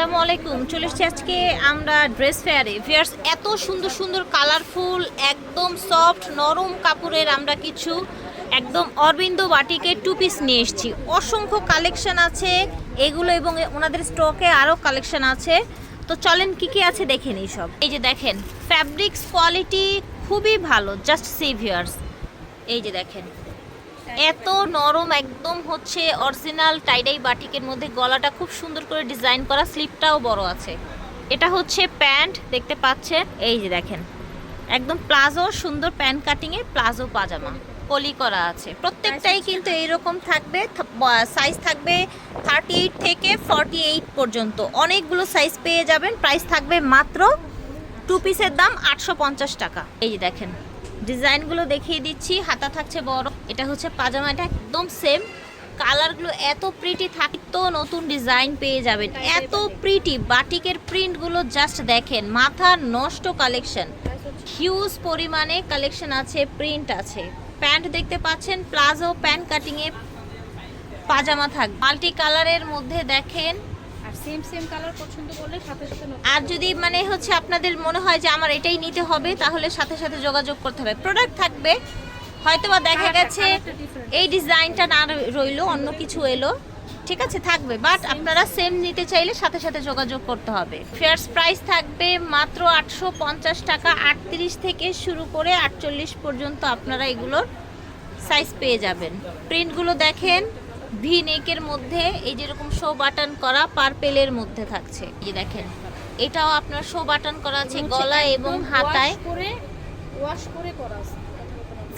আসসালামু আলাইকুম। চলে এসেছি আজকে আমরা ড্রেস ফেয়ারে ফেয়ার্স এত সুন্দর সুন্দর কালারফুল একদম সফট নরম কাপড়ের আমরা কিছু একদম অরবিন্দ বাটিকের টু পিস নিয়ে এসেছি। অসংখ্য কালেকশন আছে এগুলো এবং ওনাদের স্টকে আরও কালেকশন আছে। তো চলেন কি কি আছে দেখে নিই সব। এই যে দেখেন ফ্যাব্রিক্স কোয়ালিটি খুবই ভালো জাস্ট সি ভিয়ার্স এই যে দেখেন। এত নরম একদম হচ্ছে অরিজিনাল টাইডাই বাটিকের মধ্যে গলাটা খুব সুন্দর করে ডিজাইন করা স্লিপটাও বড় আছে। এটা হচ্ছে প্যান্ট দেখতে পাচ্ছেন? এই যে দেখেন। একদম প্লাজো সুন্দর প্যান্ট কাটিং এ প্লাজো পাজামা কলি করা আছে। প্রত্যেকটাই কিন্তু এইরকম থাকবে সাইজ থাকবে থার্টি এইট থেকে ফর্টি এইট পর্যন্ত। অনেকগুলো সাইজ পেয়ে যাবেন। প্রাইস থাকবে মাত্র টু পিসের দাম আটশো পঞ্চাশ টাকা। এই যে দেখেন। ডিজাইনগুলো দেখিয়ে দিচ্ছি, হাতা থাকছে বড়। এটা হচ্ছে পাজামাটা একদম সেম কালারগুলো এত প্রিটি থাকতো নতুন ডিজাইন পেয়ে যাবেন। এত প্রিটি বাটিকের প্রিন্টগুলো জাস্ট দেখেন, মাথা নষ্ট কালেকশন হিউজ পরিমাণে কালেকশন আছে প্রিন্ট আছে। প্যান্ট দেখতে পাচ্ছেন প্লাজো প্যান্ট কাটিংয়ে পাজামা থাক মাল্টি কালারের মধ্যে দেখেন সেম সেম কালার পছন্দ করলে সাথে সাথে আর যদি মানে হচ্ছে আপনাদের মনে হয় যে আমার এটাই নিতে হবে তাহলে সাথে সাথে যোগাযোগ করতে হবে। প্রোডাক্ট থাকবে হয়তোবা দেখা গেছে এই ডিজাইনটা না রইল অন্য কিছু এলো ঠিক আছে থাকবে। বাট আপনারা সেম নিতে চাইলে সাথে সাথে যোগাযোগ করতে হবে। ফেয়ার্স প্রাইস থাকবে মাত্র আটশো পঞ্চাশ টাকা আটত্রিশ থেকে শুরু করে আটচল্লিশ পর্যন্ত আপনারা এগুলোর সাইজ পেয়ে যাবেন। প্রিন্টগুলো দেখেন ভি নেকের মধ্যে এই যেরকম শো বাটন করা পার্পেলের মধ্যে থাকছে। এই দেখেন এটাও আপনার শো বাটন করা আছে গলা এবং হাতায়। করে ওয়াশ করে করা আছে।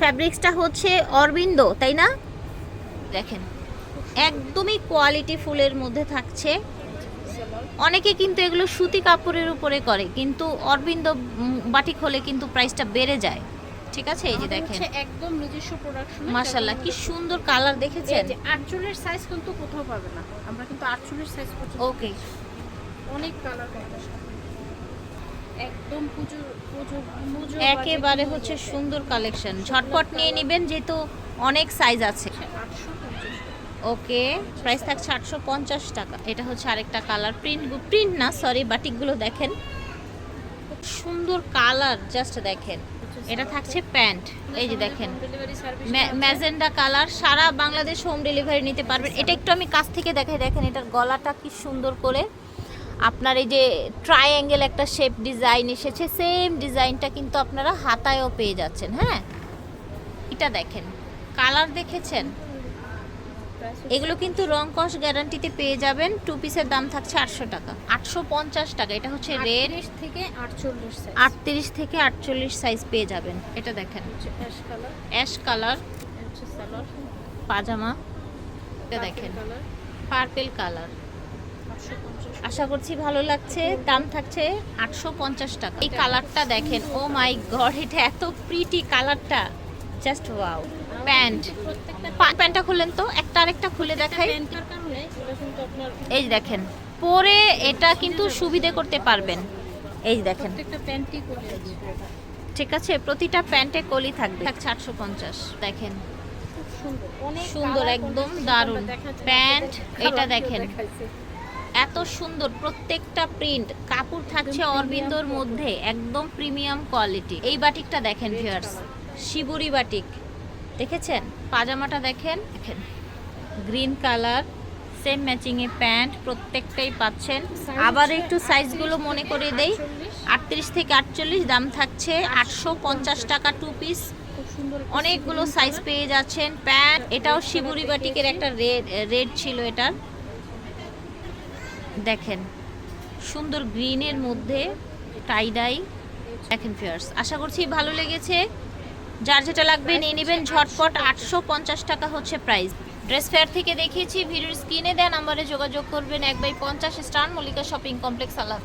ফ্যাব্রিক্সটা হচ্ছে অরবিন্দ তাই না? দেখেন একদমই কোয়ালিটি ফুলের মধ্যে থাকছে। অনেকে কিন্তু এগুলো সুতি কাপড়ের উপরে করে কিন্তু অরবিন্দ বাটিক হলে কিন্তু প্রাইসটা বেড়ে যায়। ঠিক আছে? এই যে দেখেন। একদম নিজস্ব প্রোডাকশন মাশাল্লাহ কি সুন্দর কালার দেখেছেন? যে আটচল্লিশ সাইজ কিন্তু কোথাও পাবে না। আমরা কিন্তু আটচল্লিশ সাইজ পর্যন্ত ওকে অনেক কালার একদম পুজো পুজো পুজো একেবারে হচ্ছে সুন্দর কালেকশন ঝটপট নিয়ে নেবেন যেহেতু অনেক সাইজ আছে। ওকে প্রাইস থাকছে আটশো পঞ্চাশ টাকা। এটা হচ্ছে আরেকটা কালার প্রিন্ট প্রিন্ট না সরি বাটিকগুলো দেখেন। সুন্দর কালার জাস্ট দেখেন। এটা থাকছে প্যান্ট। এই যে দেখেন ম্যাজেন্ডা কালার, সারা বাংলাদেশ হোম ডেলিভারি নিতে পারবেন। এটা একটু আমি কাছ থেকে দেখাই, দেখেন এটার গলাটা কি সুন্দর করে। আপনার এই যে ট্রায়াঙ্গেল একটা শেপ ডিজাইন এসেছে সেম ডিজাইনটা কিন্তু আপনারা হাতায়ও পেয়ে যাচ্ছেন হ্যাঁ? এটা দেখেন, কালার দেখেছেন? এগুলো কিন্তু রং কস গ্যারান্টিতে পেয়ে যাবেন। টু পিসের দাম থাকছে আটশো টাকা। আটশো পঞ্চাশ টাকা। এটা হচ্ছে রেড থেকে আটচল্লিশ আটত্রিশ থেকে আটচল্লিশ সাইজ পেয়ে যাবেন। এটা দেখেন। অ্যাশ কালার পাজামা। এটা দেখেন। পার্পেল কালার আশা করছি ভালো লাগছে। দাম থাকছে আটশো পঞ্চাশ টাকা। এই কালারটা দেখেন। ও মাই গড এটা এত প্রিটি কালারটা জাস্ট ওয়াও প্যান্ট। প্যান্টটা খুলেন তো, একটা আরেকটা খুলে দেখাই। এই দেখেন, পরে এটা কিন্তু সুবিধে করতে পারবেন। এই দেখেন। ঠিক আছে, প্রতিটা প্যান্টে কলি থাকবে। আটশো পঞ্চাশ, দেখেন। সুন্দর, একদম দারুণ। প্যান্ট, এটা দেখেন। এত সুন্দর, প্রত্যেকটা প্রিন্ট। কাপড় থাকছে অরবিন্দর মধ্যে, একদম প্রিমিয়াম কোয়ালিটি। এই বাটিকটা দেখেন, ভিউয়ার্স। Shibori batik. দেখেছেন? পাজামাটা দেখেন? দেখেন। গ্রিন কালার সেম ম্যাচিং এ প্যান্ট, প্রত্যেকটাই পাচ্ছেন। আবার একটু সাইজগুলো 38 মনে করে দেই। 48 আটত্রিশ থেকে আটচল্লিশ, দাম থাকছে আটশো পঞ্চাশ টাকা টু পিস অনেকগুলো সাইজ পেয়ে যাচ্ছেন। প্যান্ট, এটাও শিবুরি বাটিকের একটা রেড রেড ছিল এটার দেখেন, সুন্দর গ্রিনের মধ্যে টাইডাই দেখেন ফিয়ার্স আশা করছি ভালো লেগেছে। যার যেটা লাগবে নিয়ে নেবেন ঝটপট আটশো পঞ্চাশ টাকা হচ্ছে প্রাইস ড্রেস ফেয়ার থেকে দেখিয়েছি ভিডিওর স্ক্রিনে দেওয়া নাম্বারে যোগাযোগ করবেন, এক বাই পঞ্চাশ স্টার মল্লিকা শপিং কমপ্লেক্স আল্লাহ